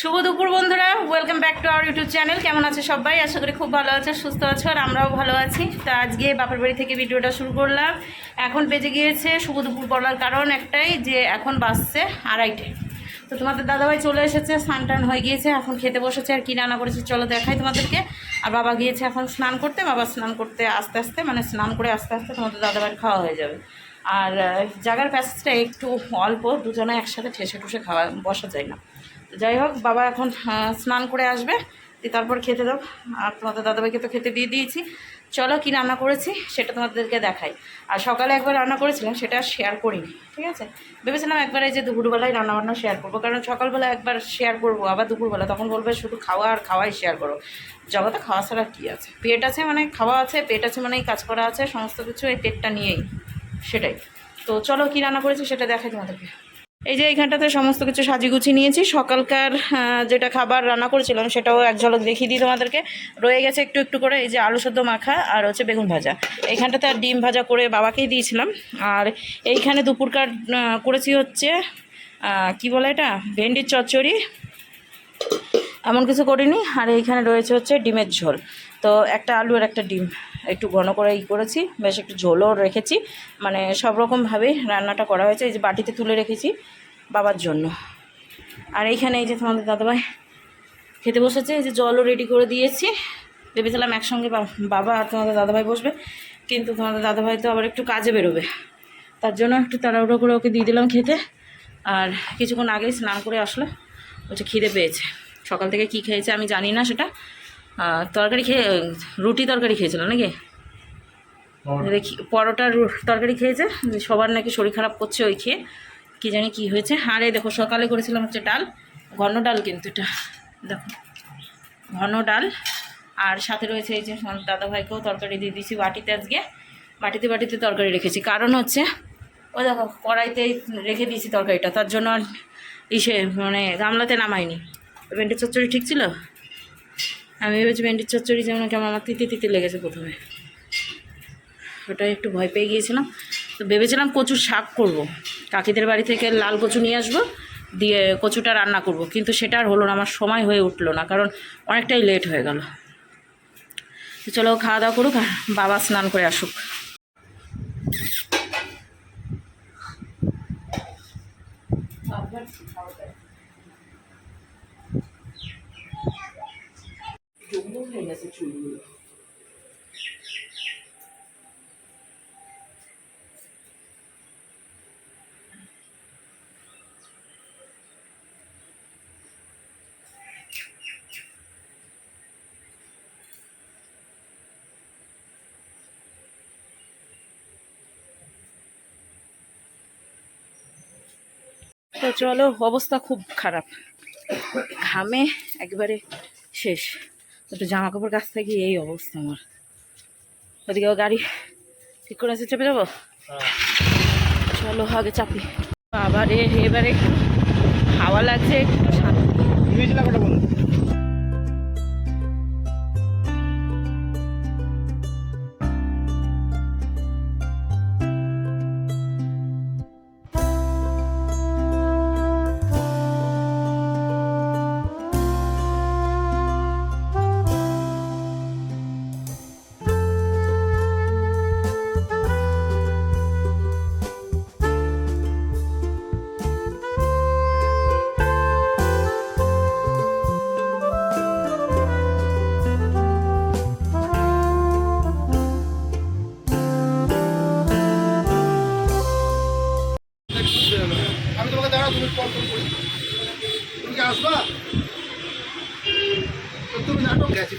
শুভ দুপুর বন্ধুরা welcome back to our YouTube channel কেমন আছে সবাই? আশা করি খুব ভালো আছে, সুস্থ আছো, আর আমরাও ভালো আছি। তো আজকে বাপের বাড়ি থেকে ভিডিওটা শুরু করলাম। এখন বেজে গিয়েছে, শুভ দুপুর বলার কারণ একটাই যে এখন বাজছে আড়াইটে। তো তোমাদের দাদাভাই চলে এসেছে, স্নান টান হয়ে গিয়েছে, এখন খেতে বসেছে, আর কি রান্না করেছে চলো দেখাই তোমাদেরকে। আর বাবা গিয়েছে এখন স্নান করতে, বাবা স্নান করতে আস্তে আস্তে মানে স্নান করে আস্তে আস্তে তোমাদের দাদাভাইয়ের খাওয়া হয়ে যাবে। আর জাগার প্যাসেজটা একটু অল্প, দুজনে একসাথে ঠেসে ঠুসে খাওয়া, বসা যায় না। যাই হোক, বাবা এখন স্নান করে আসবে। তারপর খেতে দাও। আর তোমাদের দাদাভাইকে তো খেতে দিয়ে দিয়েছি। চলো কি রান্না করেছি, সেটা তোমাদেরকে দেখাই। আর সকালে একবার রান্না করেছিলাম, সেটা শেয়ার করিনি, ঠিক আছে? ভেবেছিলাম একবার এই যে দুপুরবেলায় রান্নাবান্না শেয়ার করব, কারণ সকালবেলা একবার শেয়ার করব, আবার দুপুরবেলা, তখন বলবে শুধু খাওয়া আর খাওয়াই শেয়ার করো। জগতে খাওয়া ছাড়া কী আছে? পেট আছে মানে খাওয়া আছে, পেট আছে মানেই কাজ করা আছে, সমস্ত কিছু এই পেটটা নিয়েই, সেটাই। তো চলো কি রান্না করেছি সেটা দেখাই তোমাদেরকে। এই যে এইখানটাতে সমস্ত কিছু সাজিগুছি নিয়েছি। সকালকার যেটা খাবার রান্না করেছিলাম সেটাও এক ঝলক দেখিয়ে দিই তোমাদেরকে। রয়ে গেছে একটু একটু করে এই যে আলু সেদ্ধ মাখা আর হচ্ছে বেগুন ভাজা। এইখানটাতে আর ডিম ভাজা করে বাবাকেই দিয়েছিলাম। আর এইখানে দুপুরকার করেছি হচ্ছে কি বলে এটা? ভেন্ডির চচ্চড়ি। এমন কিছু করিনি। আর এইখানে রয়েছে হচ্ছে ডিমের ঝোল। তো একটা আলু আর একটা ডিম। একটু ঘন করে ই করেছি, বেশ একটু ঝোলও রেখেছি। মানে সব রকমভাবেই রান্নাটা করা হয়েছে, এই যে বাটিতে তুলে রেখেছি বাবার জন্য। আর এইখানে এই যে তোমাদের দাদাভাই খেতে বসেছে, এই যে জলও রেডি করে দিয়েছি। ভেবেছিলাম একসঙ্গে বাবা আর তোমাদের দাদাভাই বসবে, কিন্তু তোমাদের দাদাভাই তো আবার একটু কাজে বেরোবে। তার জন্য একটু তাড়াহুড়ো করে ওকে দিয়ে দিলাম খেতে। আর কিছুক্ষণ আগেই স্নান করে আসলো, বলছে খিদে পেয়েছে। সকাল থেকে কি খেয়েছে আমি জানি না সেটা। তরকারি খেয়ে রুটি তরকারি খেয়েছিল নাকি? দেখি পরোটা রু- তরকারি খেয়েছে সবার নাকি শরীর খারাপ করছে ওই খেয়ে কী জানি কী হয়েছে। আর এই দেখো সকালে করেছিলাম হচ্ছে ডাল ঘন ডাল কিন্তু এটা দেখো। ঘন ডাল আর সাথে রয়েছে এই যে দাদাভাইকেও তরকারি দিয়ে দিয়েছি বাটিতে আজকে। বাটিতে বাটিতে তরকারি রেখেছি। কারণ হচ্ছে ওই দেখো কড়াইতেই রেখে দিয়েছি তরকারিটা তার জন্য আর ইসে মানে গামলাতে নামাইনি। ভেন্ডির চচ্চড়ি ঠিক ছিল? আমি ভেবেছি ভেন্ডির চচ্চড়ি যেমন কেমন আমার তিতি তিতি লেগেছে প্রথমে ওটাই একটু ভয় পেয়ে গিয়েছিলাম তো ভেবেছিলাম কচুর শাক করব। কাকিদের বাড়ি থেকে লাল কচু নিয়ে আসব, দিয়ে কচুটা রান্না করব। কিন্তু সেটা আর হলো না, আমার সময় হয়ে উঠল না, কারণ অনেকটাই লেট হয়ে গেল তো চলো খাওয়া দাওয়া করুক আর বাবা স্নান করে আসুক হয়ে চলো অবস্থা খুব খারাপ। ঘামে একবারে শেষ। একটু জামা কাপড় কাছ থেকে এই অবস্থা আমার। ওদিকে গাড়ি ঠিক করে আছে চেপে যাব? চলো আগে চাপি। আবার এবারে হাওয়া লাগছে, একটু শান্তি।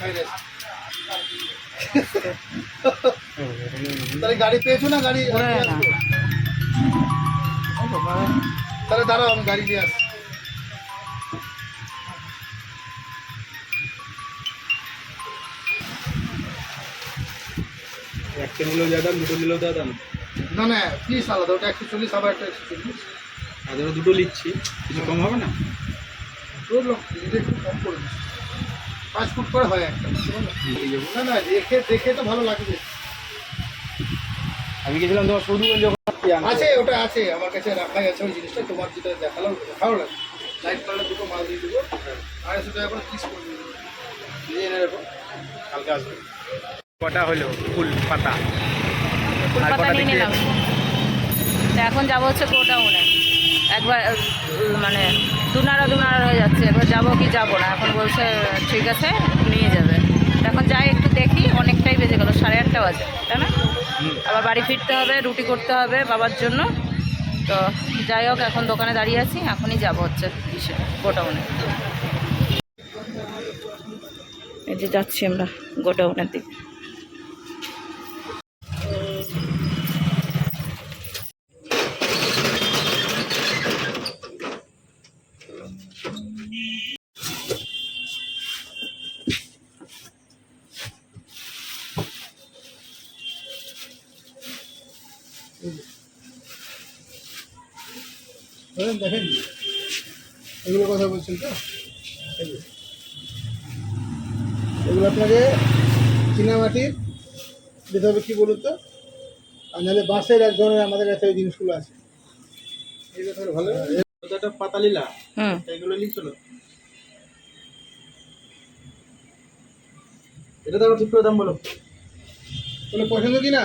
ফাইনাল তাহলে গাড়ি পেয়েছ না গাড়ি? তাহলে দাঁড়াও আমি গাড়ি নিয়ে আসছি। একটা নিলেও যা দাম দুটো নিলেও যা দাম। না না আলাদা ওটা একশো চল্লিশ আবার একটা একশো চল্লিশ। আর দুটো নিচ্ছি কিছু কম হবে না? একটু কম করে দিচ্ছি পাঁচ ফুট করে হয় একটা। না না দেখে দেখে তো ভালো লাগবে। আমি গেছিলাম তোমার যখন আছে ওটা আছে আমার কাছে রাখাই আছে ওই জিনিসটা তোমার যেটা দেখালাম ভালো লাগে লাইট কালার দুটো মাল দিয়ে দেবো আড়াইশো টাকা করে পিস করবে নিয়ে এনে রাখো কালকে আসবে। কটা হলো? ফুল পাতা। ফুল পাতা নিয়ে নিলাম। তো এখন যাব হচ্ছে গোডাউনে। একবার মানে দুনারা দুনারা হয়ে যাচ্ছে। এবার যাব কি যাব না। এখন বলছে, ঠিক আছে, নিয়ে যাবে। এখন যাই একটু দেখি, অনেকটাই বেজে গেলো, সাড়ে আটটা বাজে, তাই না? আবার বাড়ি ফিরতে হবে, রুটি করতে হবে বাবার জন্য। তো যাই হোক, এখন দোকানে দাঁড়িয়ে আছি, এখনই যাব হচ্ছে ইসে গোডাউনে। এই যে যাচ্ছি আমরা গোডাউনের দিকে। দেখেন দেখেন। এগুলো কথা বলছেন তো? এগুলো আপনাকে চীনামাটির যেতে হবে কী বলুন তো? আর নাহলে বাঁশের এক ধরনের আমাদের কাছে এই জিনিসগুলো আছে। ভালো কতটা পাতা লিলা হুম। এগুলো লিখছিল এটা তো ঠিক করে দাম বলো। তাহলে পছন্দ কি না?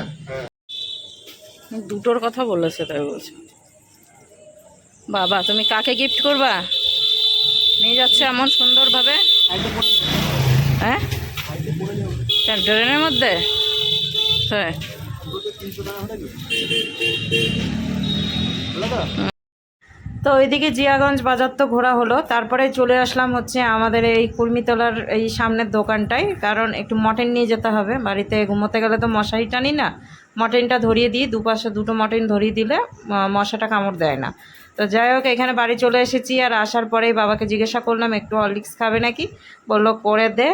দুটোর কথা বলেছে, তাই বলছে। বাবা, তুমি কাকে গিফট করবা? নিয়ে যাচ্ছে এমন সুন্দরভাবে। হ্যাঁ? ট্রেনের মধ্যে? হ্যাঁ। তো ওইদিকে জিয়াগঞ্জ বাজার তো ঘোরা হলো। তারপরে চলে আসলাম হচ্ছে আমাদের এই কুর্মিতলার এই সামনের দোকানটায়। কারণ একটু মটন নিয়ে যেতে হবে। বাড়িতে ঘুমোতে গেলে তো মশারি টানি না? মটনটা ধরিয়ে দিই, দুপাশে দুটো মটন ধরিয়ে দিলে মশাটা কামড় দেয় না। তো যাই হোক, এখানে বাড়ি চলে এসেছি আর আসার পরেই বাবাকে জিজ্ঞাসা করলাম, একটু হরলিক্স খাবে নাকি? বলল, করে দে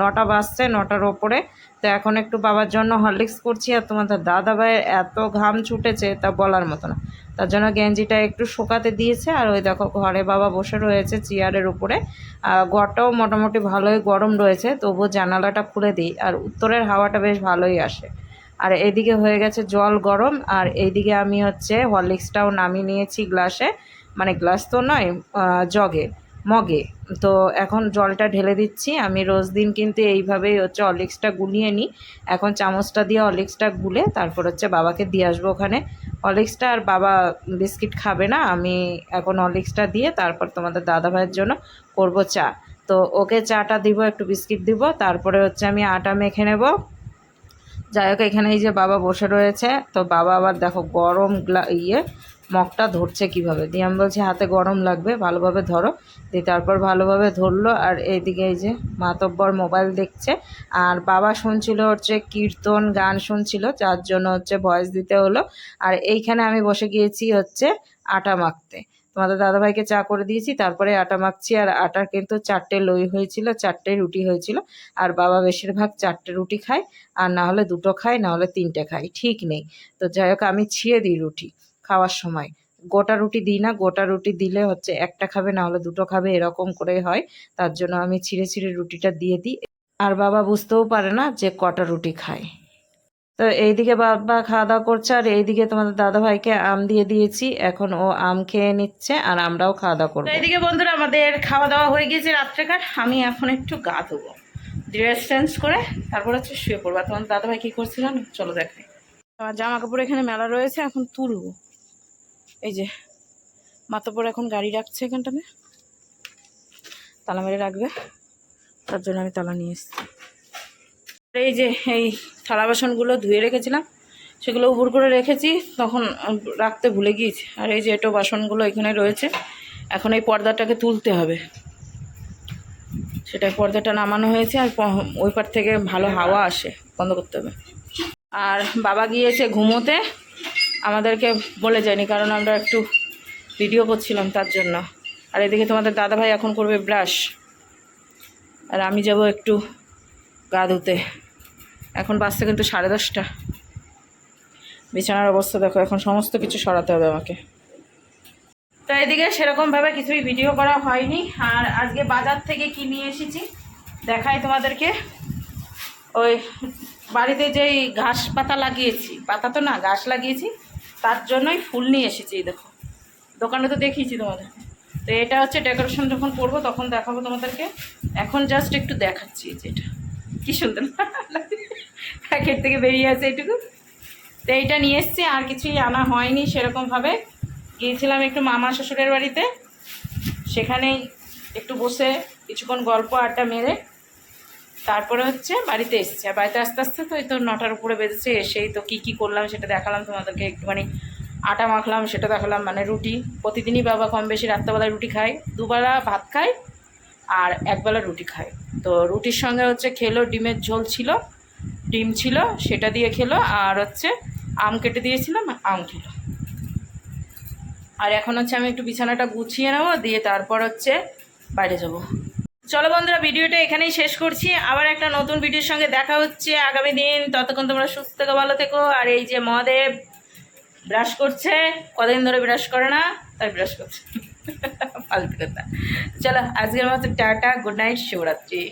নটা বাজছে, নটার ওপরে। তো এখন একটু বাবার জন্য হরলিক্স করছি আর তোমাদের দাদা ভাইয়ের এত ঘাম ছুটেছে, তা বলার মতো না। তার জন্য গেঞ্জিটা একটু শুকাতে দিয়েছে আর ওই দেখো, ঘরে বাবা বসে রয়েছে চেয়ারের উপরে। ঘরটাও মোটামুটি ভালোই গরম রয়েছে, তবুও জানালাটা খুলে দিই। আর উত্তরের হাওয়াটা বেশ ভালোই আসে। আর এদিকে হয়ে গেছে জল গরম, আর এইদিকে আমি হচ্ছে হরলিক্সটাও নামিয়ে নিয়েছি গ্লাসে। মানে গ্লাস তো নয় জগে, মগে। তো এখন জলটা ঢেলে দিচ্ছি। আমি রোজ দিন কিন্তু এইভাবেই হচ্ছে হরলিক্সটা গুলিয়ে নিই। এখন চামচটা দিয়ে হরলিক্সটা গুলে তারপর হচ্ছে বাবাকে দিয়ে আসব ওখানে। হরলিক্সটা আর বাবা বিস্কিট খাবে না, আমি এখন হরলিক্সটা দিয়ে তারপর তোমাদের দাদা ভাইয়ের জন্য করব চা। তো ওকে চাটা দিব, একটু বিস্কিট দিব, তারপরে হচ্ছে আমি আটা মেখে নেব। যাই হোক, এখানে এই যে বাবা বসে রয়েছে, তো বাবা আবার দেখো গরম ইয়ে মগটা ধরছে কীভাবে? দিয়ে আমি বলছি, হাতে গরম লাগবে, ভালোভাবে ধরো। দিয়ে তারপর ভালোভাবে ধরলো, আর এইদিকে এই যে মাতব্বর মোবাইল দেখছে। আর বাবা শুনছিল হচ্ছে কীর্তন, গান শুনছিল, যার জন্য হচ্ছে ভয়েস দিতে হলো। আর এইখানে আমি বসে গিয়েছি হচ্ছে আটা মাখতে। তোমাদের দাদাভাইকে চা করে দিয়েছি, তারপরে আটা মাখছি, আর আটার কিন্তু চারটে লই হয়েছিল, চারটে রুটি হয়েছিল, আর বাবা বেশিরভাগ চারটে রুটি খায়, আর না হলে দুটো খায়, না হলে তিনটে খায়, ঠিক নেই। তো যাই হোক, আমি ছিঁড়ে দিই রুটি খাওয়ার সময়। গোটা রুটি দিই না, গোটা রুটি দিলে হচ্ছে একটা খাবে, না হলে দুটো খাবে, এরকম করে হয়, তার জন্য আমি ছিঁড়ে ছিঁড়ে রুটিটা দিয়ে দিই। আর বাবা বুঝতেও পারে না যে কটা রুটি খায়। তো এইদিকে বাবা খাওয়া দাওয়া করছে আর এইদিকে তোমাদের দাদা ভাইকে আম দিয়ে দিয়েছি। এখন ও আম খেয়ে নিচ্ছে আর আমরাও খাওয়া দাওয়া করব এইদিকে বন্ধুরা আমাদের খাওয়া দাওয়া হয়ে গিয়েছে রাত্রেকার। আমি এখন একটু গা ধোবো। ড্রেস চেঞ্জ করে তারপর হচ্ছে শুয়ে পড়ব। আর তোমার দাদা ভাই কী করছিল না চলো দেখে। আমার জামা কাপড় এখানে মেলা রয়েছে এখন তুলবো। এই যে মাতাপর এখন গাড়ি রাখছে এখানটাতে। তালা মেরে রাখবে। তার জন্য আমি তালা নিয়ে এসেছি। এই যে, এই থালা বাসনগুলো ধুয়ে রেখেছিলাম, সেগুলো উপর করে রেখেছি, তখন রাখতে ভুলে গিয়েছি। আর এই যে এটো বাসনগুলো এখানে রয়েছে, এখন এই পর্দাটাকে তুলতে হবে। সেটা পর্দাটা নামানো হয়েছে, আর ওই পার থেকে ভালো হাওয়া আসে, বন্ধ করতে হবে। আর বাবা গিয়েছে ঘুমোতে, আমাদেরকে বলে যায়নি, কারণ আমরা একটু ভিডিও করছিলাম তার জন্য। আর এদিকে তোমাদের দাদাভাই এখন করবে ব্রাশ। আর আমি যাব একটু গা ধুতে। এখন বাজছে কিন্তু সাড়ে দশটা। বিছানার অবস্থা দেখো, এখন সমস্ত কিছু সরাতে হবে আমাকে। তো এদিকে সেরকমভাবে কিছুই ভিডিও করা হয়নি। আর আজকে বাজার থেকে কি নিয়ে এসেছি, দেখাই তোমাদেরকে। ওই বাড়িতে যেই ঘাস পাতা লাগিয়েছি, পাতা তো না, ঘাস লাগিয়েছি, তার জন্যই ফুল নিয়ে এসেছি দেখো। দোকানে তো দেখিয়েছি তোমাদের। তো এটা হচ্ছে ডেকোরেশন যখন করব, তখন দেখাবো তোমাদেরকে। এখন জাস্ট একটু দেখাচ্ছি যেটা কি সুন্দর। প্যাকেট থেকে বেরিয়ে আছে এইটুকু তো এইটা নিয়ে এসছি, আর কিছুই আনা হয়নি সেরকমভাবে। গিয়েছিলাম একটু মামা শ্বশুরের বাড়িতে। সেখানেই একটু বসে কিছুক্ষণ গল্প, আড্ডা মেরে তারপরে হচ্ছে বাড়িতে এসছে। আর বাড়িতে আস্তে আস্তে তো এই তো নটার উপরে বেজেছে, এসেই তো কী কী করলাম সেটা দেখালাম, তোমাদেরকে একটুখানি আটা মাখলাম, সেটা দেখালাম মানে রুটি। প্রতিদিনই বাবা কম বেশি রাত্রেবেলায় রুটি খায়। দুবেলা ভাত খায় আর একবেলা রুটি খায়। তো রুটির সঙ্গে হচ্ছে খেলো, ডিমের ঝোল ছিল। ডিম ছিল, সেটা দিয়ে খেলো, আর হচ্ছে আম কেটে দিয়েছিলাম, আম খেলো। আর এখন হচ্ছে আমি একটু বিছানাটা গুছিয়ে নেব, দিয়ে তারপর হচ্ছে বাইরে যাব। চলো বন্ধুরা, ভিডিওটা এখানেই শেষ করছি। আবার একটা নতুন ভিডিওর সঙ্গে দেখা হচ্ছে আগামী দিন। ততক্ষণ তোমরা সুস্থ থেকো, ভালো থেকো। আর এই যে মহাদেব ব্রাশ করছে, কদিন ধরে ব্রাশ করে না, তাই ব্রাশ করছে। ফালতু কথা। চলো, আজকের মতো টাটা, গুড নাইট শিবরাত্রি